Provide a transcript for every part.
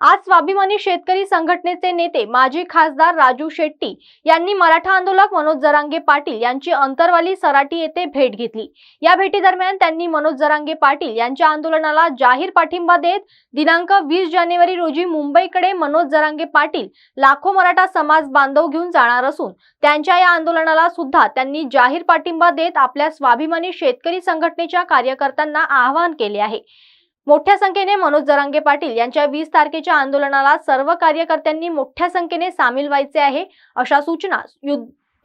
आज स्वाभिमानी शेतकरी संघटनेचे नेते माजी खासदार राजू शेट्टी यांनी मराठा आंदोलक मनोज जरांगे पाटील यांची अंतरवाली सराटी येथे भेट घेतली. या भेटीदरम्यान त्यांनी मनोज जरांगे पाटील यांच्या आंदोलनाला जाहीर पाठिंबा देत दिनांक वीस जानेवारी रोजी मुंबईकडे मनोज जरांगे पाटील लाखो मराठा समाज बांधव घेऊन जाणार असून त्यांच्या या आंदोलनाला सुद्धा त्यांनी जाहीर पाठिंबा देत आपल्या स्वाभिमानी शेतकरी संघटनेच्या कार्यकर्त्यांना आवाहन केले आहे. मोठ्या संख्येने मनोज जरांगे पाटील यांच्या वीस तारखेच्या आंदोलनाला सर्व कार्यकर्त्यांनी मोठ्या संख्येने सामील व्हायचे आहे अशा सूचना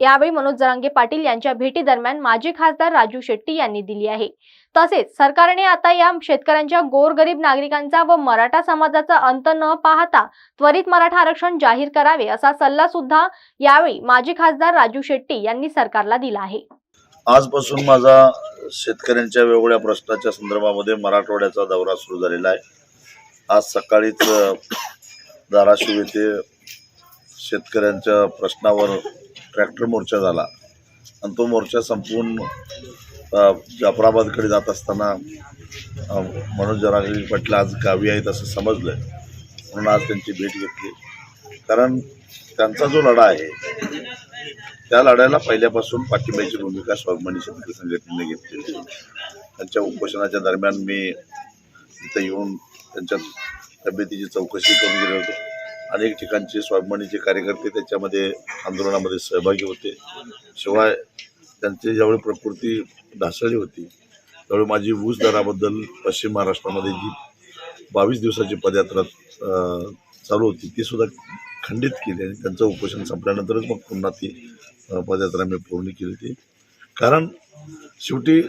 यावेळी मनोज जरांगे पाटील यांच्या भेटी दरम्यान माजी खासदार राजू शेट्टी यांनी दिली आहे. तसेच सरकारने आता या शेतकऱ्यांच्या गोरगरीब नागरिकांचा व मराठा समाजाचा अंत न पाहता त्वरित मराठा आरक्षण जाहीर करावे असा सल्ला सुद्धा यावेळी माजी खासदार राजू शेट्टी यांनी सरकारला दिला आहे. आजपासून माझा शेतकऱ्यांच्या वेगवेगळ्या प्रश्नाच्या संदर्भामध्ये मराठवाड्याचा दौरा सुरू झालेला आहे. आज सकाळीच धाराशिव येथे शेतकऱ्यांच्या प्रश्नावर ट्रॅक्टर मोर्चा झाला. आणि तो मोर्चा संपवून जाफराबादकडे जात असताना मनोज जरांगे पाटील आज गावी आहेत असं समजलं. म्हणून आज त्यांची भेट घेतली. कारण त्यांचा जो लढा आहे त्या लढ्याला पहिल्यापासून पाठिंब्याची भूमिका स्वाभिमानी शेतकरी संघटनेने घेतलेली त्यांच्या उपोषणाच्या दरम्यान मी इथं येऊन त्यांच्या तब्येतीची चौकशी करून गेलो होतो. अनेक ठिकाणचे स्वाभिमानीचे कार्यकर्ते त्याच्यामध्ये आंदोलनामध्ये सहभागी होते. शिवाय त्यांची ज्यावेळी प्रकृती ढासळली होती त्यावेळी माझी ऊस दराबद्दल पश्चिम महाराष्ट्रामध्ये जी बावीस दिवसाची पदयात्रा चालू होती ती सुद्धा खंडित केली आणि त्यांचं उपोषण संपल्यानंतरच मग पुन्हा ती पदयात्रा मी पूर्ण केली होती. कारण शेवटी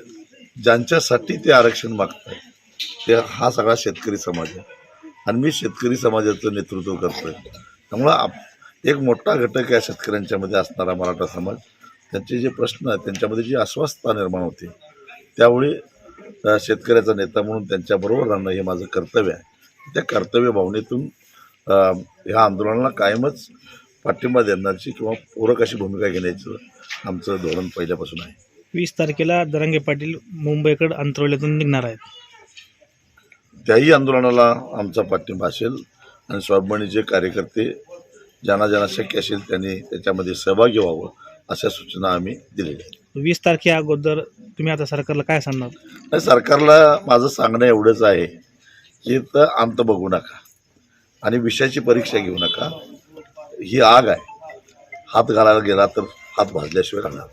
ज्यांच्यासाठी ते आरक्षण मागत आहे ते हा सगळा शेतकरी समाज आहे. आणि मी शेतकरी समाजाचं नेतृत्व करतोय. त्यामुळं आप एक मोठा घटक या शेतकऱ्यांच्यामध्ये असणारा मराठा समाज त्यांचे जे प्रश्न आहेत त्यांच्यामध्ये जी अस्वस्थता निर्माण होते त्यावेळी शेतकऱ्याचा नेता म्हणून त्यांच्याबरोबर राहणं हे माझं कर्तव्य आहे. त्या कर्तव्य भावनेतून ह्या आंदोलनाला कायमच पाठिंबा देण्याची किंवा पूरक अशी भूमिका घेण्याचं आमचं धोरण पहिल्यापासून आहे. वीस तारखेला दरंगे पाटील मुंबईकडे अंतरवल्यातून निघणार आहेत. त्याही आंदोलनाला आमचा पाठिंबा असेल आणि स्वाभिमानीचे कार्यकर्ते ज्यांना ज्यांना शक्य असेल त्यांनी त्याच्यामध्ये सहभागी व्हावं अशा सूचना आम्ही दिलेल्या आहेत. वीस तारखे अगोदर तुम्ही आता सरकारला काय सांगणार? सरकारला माझं सांगणं एवढंच आहे की तर अंत बघू नका. आणि विषयाची परीक्षा घेऊ नका. ही आग आहे. हात घालायला गेला तर हात भाजल्याशिवाय राहणार.